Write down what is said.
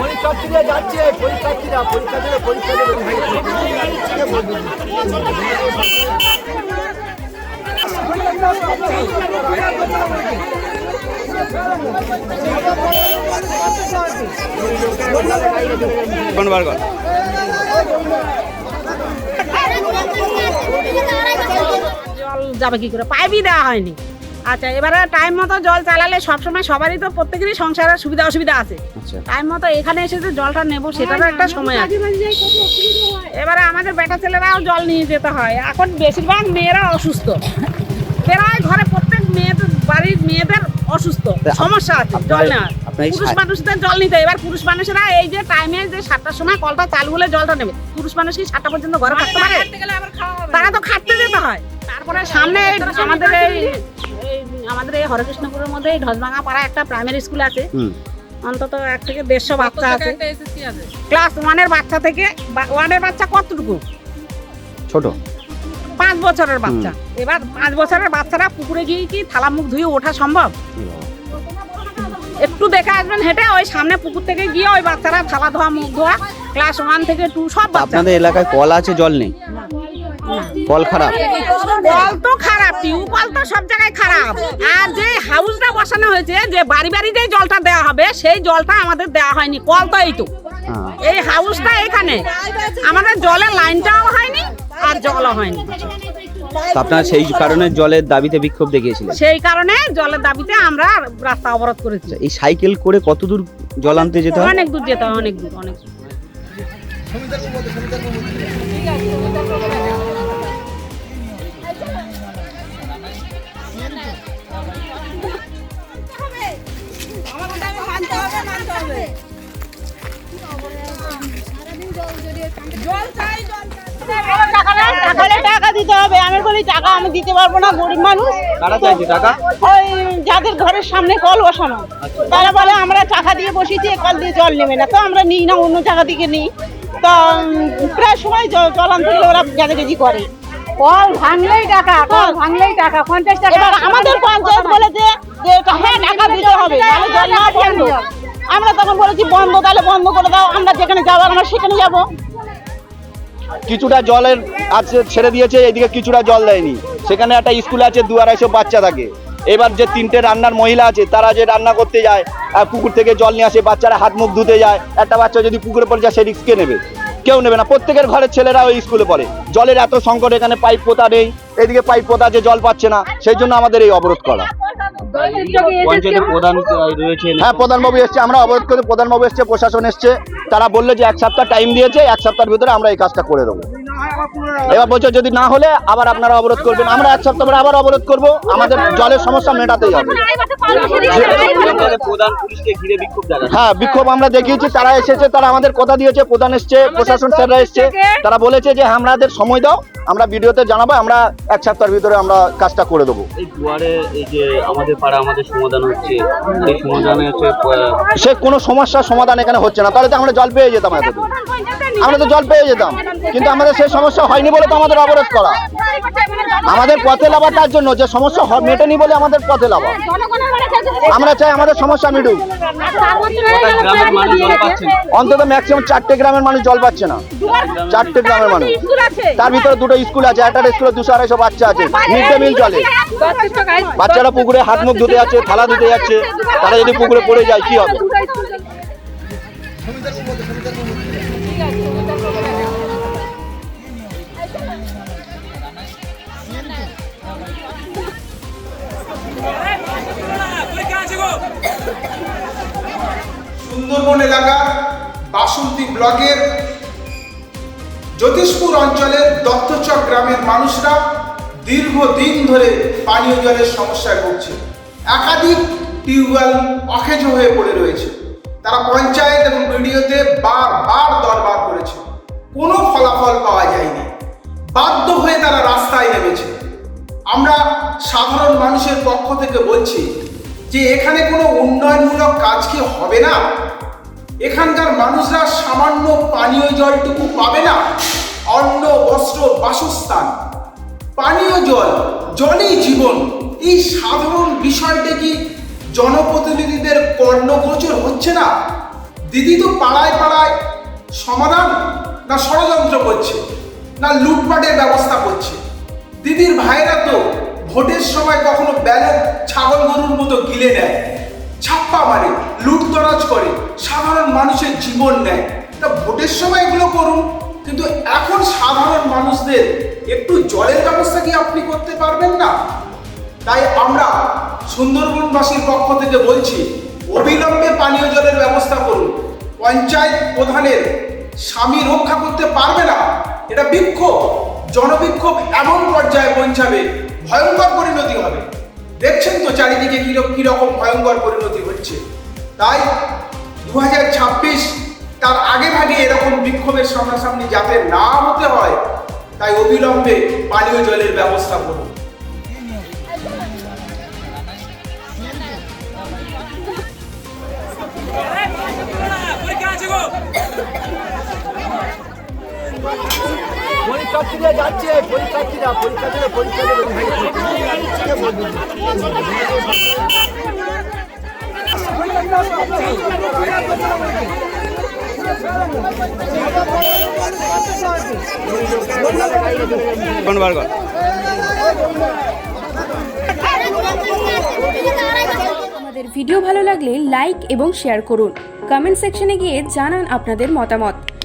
পরীক্ষার্থীরা যাচ্ছে পরীক্ষার্থীরা পরীক্ষা দেবে পরীক্ষা দেবে কোন বার কর? জল যাবে কি করে? পাইপই দেওয়া হয়নি। আচ্ছা এবারে টাইম মতো জল চালালে সবসময় সবারই তো প্রত্যেকেরই সংসারের সুবিধা অসুবিধা আছে। আচ্ছা। টাইম মতো এখানে এসে যে জলটা নেব সেটারও একটা সময় আছে। এবারে আমাদের বেটা ছেলেরাও জল নিয়ে যেতে হয়। এখন বেশিরভাগ মেয়েরা অসুস্থ। প্রায় ঘরে প্রত্যেক মেয়েদের বাড়ির মেয়েদের অসুস্থ সমস্যা আছে জল নেওয়ার পুরুষ মানুষদের জল নিতে এবার পুরুষ মানুষেরা এই যে টাইমে যে সাতটার সময় কলটা চালু হলে জলটা নেবে। পুরুষ মানুষ কি সাতটা পর্যন্ত ঘরে থাকতে পারে? হাঁটতে গেলে আবার খাওয়া হবে। তারা তো খাটতে যেতে হয়। তারপরে সামনে আমাদের এই এই আমাদের এই হরেকৃষ্ণপুরের মধ্যে এই ঢসভাঙা পাড়া একটা প্রাইমারি স্কুল আছে। অন্তত এক থেকে দেড়শো বাচ্চা আছে? ক্লাস ওয়ানের বাচ্চা থেকে বা- ওয়ানের বাচ্চা কতটুকু? ছোট। পাঁচ বছরের বাচ্চা। এবার পাঁচ বছরের বাচ্চারা পুকুরে গিয়ে কি থালা মুখ ধুয়ে ওঠা সম্ভব? একটু দেখে আসবেন হেঁটে ওই সামনে পুকুর থেকে গিয়ে ওই বাচ্চারা থালা ধোয়া মুখ ধোয়া ক্লাস ওয়ান থেকে টু সব তা বাচ্চা। আপনাদের এলাকায় কল আছে জল নেই? কল খারাপ? কল তো খারাপ টিউবওয়েল তো সব জায়গায় খারাপ। আর যে হাউসটা বসানো হয়েছে যে বাড়ি বাড়ি যে জলটা দেওয়া হবে সেই জলটা আমাদের দেওয়া হয়নি কল তো হ্যাঁ। এই হাউসটা এখানে। আমাদের জলের লাইনটাও হয়নি আর জলও হয়নি তো আপনারা সেই কারণে জলের দাবিতে বিক্ষোভ দেখিয়েছিলেন সেই কারণে জলের দাবিতে আমরা রাস্তা অবরোধ করেছি এই সাইকেল করে কত দূর জল আনতে যেতে হয় অনেক দূর যেতে হয় অনেক দূর অনেক দূর। জল চাই জল চাই। টাকা টাকা দিতে হবে। আমি বলি টাকা আমি দিতে পারব না গরিব মানুষ। কারা চাইছে টাকা? ওই যাদের ঘরের সামনে কল বসানো। তারা বলে আমরা টাকা দিয়ে বসেছি এ কল দিয়ে জল নেবে না। তো আমরা নিই না অন্য জায়গা থেকে নিই। তো প্রায় সময় জ- জল আনতে ওরা করে। কল ভাঙলেই টাকা কল ভাঙলেই টাকা পঞ্চাশ টাকা এবার আমাদের পঞ্চায়েত বলেছে যে হ্যাঁ টাকা দিতে হবে জল না বন্ধ আমরা তখন বলেছি বন্ধ তাহলে বন্ধ করে দাও আমরা যেখানে যাব আমরা সেখানে যাব। কিছুটা জলের আছে ছেড়ে দিয়েছে এদিকে কিছুটা জল দেয়নি। সেখানে একটা স্কুল আছে, দু আড়াইশো বাচ্চা থাকে। এবার যে তিনটে রান্নার মহিলা আছে, তারা যে রান্না করতে যায় পুকুর থেকে জল নিয়ে আসে, বাচ্চারা হাত মুখ ধুতে যায়, একটা বাচ্চা যদি পুকুরে পড়ে যায়, সে রিস্ক কে নেবে? কেউ নেবে না। প্রত্যেকের ঘরের ছেলেরা ওই স্কুলে পড়ে। জলের এত সংকট, এখানে পাইপ পোতা নেই এদিকে পাইপ পোতা আছে, জল পাচ্ছে না। সেই জন্য আমাদের এই অবরোধ করা। হ্যাঁ প্রধানবাবু এসছে, আমরা অবরোধ করে প্রধানবাবু এসছে, প্রশাসন এসছে, তারা বললে যে এক সপ্তাহ টাইম দিয়েছে, এক সপ্তাহের ভিতরে আমরা এই কাজটা করে দেবো। এবার বলছে যদি না হলে আবার আপনারা অবরোধ করবেন। আমরা এক সপ্তাহ পরে আবার অবরোধ করব। আমাদের জলের সমস্যা মেটাতেই হবে। হ্যাঁ বিক্ষোভ আমরা দেখিয়েছি। তারা এসেছে তারা আমাদের কথা দিয়েছে প্রধান এসছে প্রশাসন স্যাররা এসছে। তারা বলেছে যে আমাদের সময় দাও আমরা ভিডিওতে জানাব আমরা এক সপ্তাহের ভিতরে আমরা কাজটা করে দেবো। সে কোনো সমস্যার সমাধান এখানে হচ্ছে না। তাহলে তো আমরা জল পেয়ে যেতাম এতদিন। আমরা তো জল পেয়ে যেতাম। কিন্তু আমাদের সেই সমস্যা হয়নি বলে তো আমাদের অবরোধ করা। আমাদের পথে লাভা তার জন্য যে সমস্যা মেটেনি বলে আমাদের পথে লাভা। আমরা চাই আমাদের সমস্যা মিটুক। অন্তত ম্যাক্সিমাম চারটে গ্রামের মানুষ জল পাচ্ছে না। চারটে গ্রামের মানুষ। তার ভিতরে দুটো স্কুল আছে, একটা স্কুলে দুশো আড়াইশো বাচ্চা আছে মিড ডে মিল চলে। বাচ্চারা পুকুরে হাত মুখ ধুতে যাচ্ছে, থালা ধুতে যাচ্ছে, তারা যদি পুকুরে পড়ে যায়, কি হবে? সুন্দরবন এলাকার বাসন্তী ব্লকের জ্যোতিষপুর অঞ্চলের দত্তচক গ্রামের মানুষরা দীর্ঘদিন ধরে পানীয় জলের সমস্যায় ভুগছে। একাধিক টিউবওয়েল অকেজ হয়ে পড়ে রয়েছে। তারা পঞ্চায়েত এবং ভিডিওতে বারবার দরবার করেছে। কোনো ফলাফল পাওয়া যায়নি। বাধ্য হয়ে তারা রাস্তায় নেমেছে। আমরা সাধারণ মানুষের পক্ষ থেকে বলছি যে এখানে কোনো উন্নয়নমূলক কাজ কি হবে না? এখানকার মানুষরা সামান্য পানীয় জলটুকু পাবে না। অন্ন, বস্ত্র, বাসস্থান। পানীয় জল, জলই জীবন। এই সাধারণ বিষয়টা কি জনপ্রতিনিধিদের কর্ণগোচর হচ্ছে না? দিদি তো পাড়ায় পাড়ায় সমাধান না ষড়যন্ত্র করছে? না লুটপাটের ব্যবস্থা করছে? দিদির ভাইরা তো ভোটের সময় কখনো ব্যালট ছাগল গরুর মতো গিলে নেয়, ছাপ্পা মারে, লুটতরাজ করে, সাধারণ মানুষের জীবন নেয়। তা ভোটের সময় এগুলো করুন, কিন্তু এখন সাধারণ মানুষদের একটু জলের ব্যবস্থা কি আপনি করতে পারবেন না? তাই আমরা সুন্দরবনবাসীর পক্ষ থেকে বলছি, অবিলম্বে পানীয় জলের ব্যবস্থা করুন। পঞ্চায়েত প্রধানের স্বামী রক্ষা করতে পারবে না? এটা বিক্ষোভ, জনবিক্ষোভ এমন পর্যায়ে পৌঁছাবে ভয়ঙ্কর পরিণতি হবে। দেখছেন তো চারিদিকে কীরকম ভয়ঙ্কর পরিণতি হচ্ছে। তাই দু হাজার ছাব্বিশ তার আগে ভাগে এরকম বিক্ষোভের সামনাসামনি যাতে না হতে হয়, তাই অবিলম্বে পানীয় জলের ব্যবস্থা করুন। পরীক্ষার্থীরা যাচ্ছে, পরীক্ষার্থীরা পরীক্ষা দেবে পরীক্ষা আমাদের ভিডিও ভালো লাগলে লাইক এবং শেয়ার করুন। কমেন্ট সেকশনে গিয়ে জানান আপনাদের মতামত।